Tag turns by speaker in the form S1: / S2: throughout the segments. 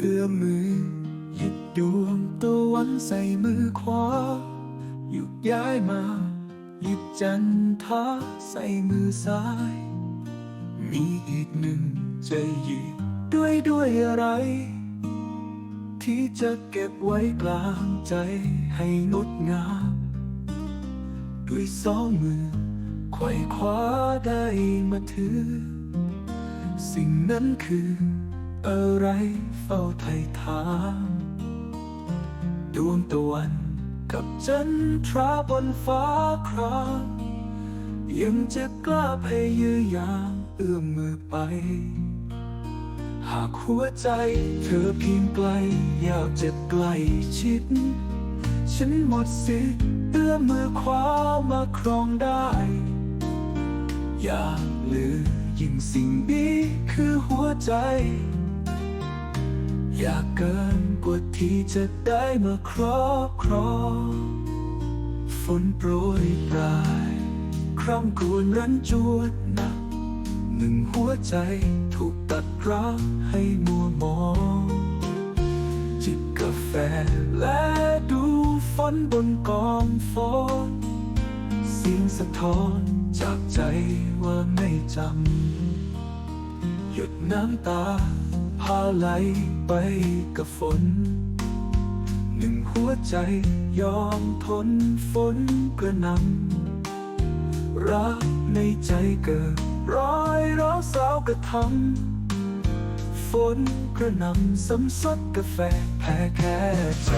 S1: เอื้อมมือ หยิบดวงตะวันใส่มือขวาหยุดย้ายมา หยิบจันทาใส่มือซ้าย มีอีกหนึ่งจะหยิบด้วยด้วยอะไร ที่จะเก็บไว้กลางใจให้งดงามด้วยสองมือไขว่คว้าได้มาถือ สิ่งนั้นคือ อะไรเฝ้าไทยถามดวงตะวันกับจันทราบนฟ้าครามยังจะกล้าพยายามเอื้อมมือไป หากหัวใจเธอเพียงไกล อยากจะใกล้ชิด ฉันหมดสิทธิ์เอื้อมมือคว้ามาครองได้ อย่าลืมยิ่งสิ่งนี้คือหัวใจากเกินกว่าที่จะได้มาครอบครองฝนโปรยปลาย คร่ำกรวนรันจวนหนัก หนึ่งหัวใจถูกตัดรักให้มัวมอง จิบกาแฟและดูฝนบนกองฝนเสียงสะท้อนจากใจว่าไม่จำ หยุดน้ำตา พาไหลไปกับฝน หนึ่งหัวใจยอมทนฝนกระหนำรักในใจเกิดร้อยร้าวสาวกระทำฝนกระหนำซ้ำซดกาแฟแพ้แค่ใจ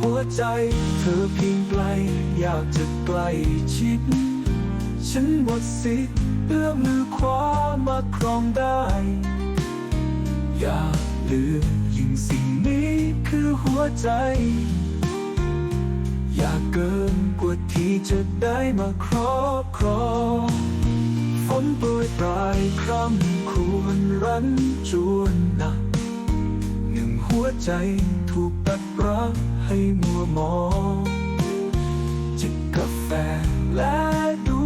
S1: หัวใจเธอเพียงไกล อยากจะใกล้ชิด ฉันหมดสิทธิ์เอื้อมมือคว้ามาครองได้ อย่าลืมยิ่งสิ่งนี้คือหัวใจ อยากเกินกว่าที่จะได้มาครอบครองฝนโปรยปลายคร่ำควรรันจวนหนักหนึ่งหัวใจถูกตัดรัก ให้มัวมองจิบกาแฟและดู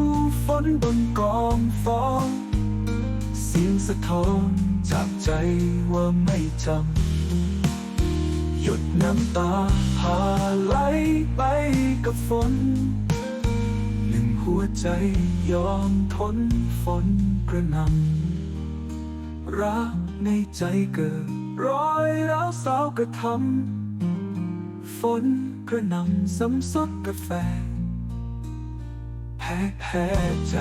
S1: ฝนบนกองฟองเสียงสะท้อนจากใจว่าไม่จำหยุดน้ำตาพาไหลไปกับฝนหนึ่งหัวใจยอมทนฝนกระนำรักในใจเกิดร้อยร้าวสาวกระทำ นกระหนำซ้ำซดกาแฟแพ้แพ้ใจ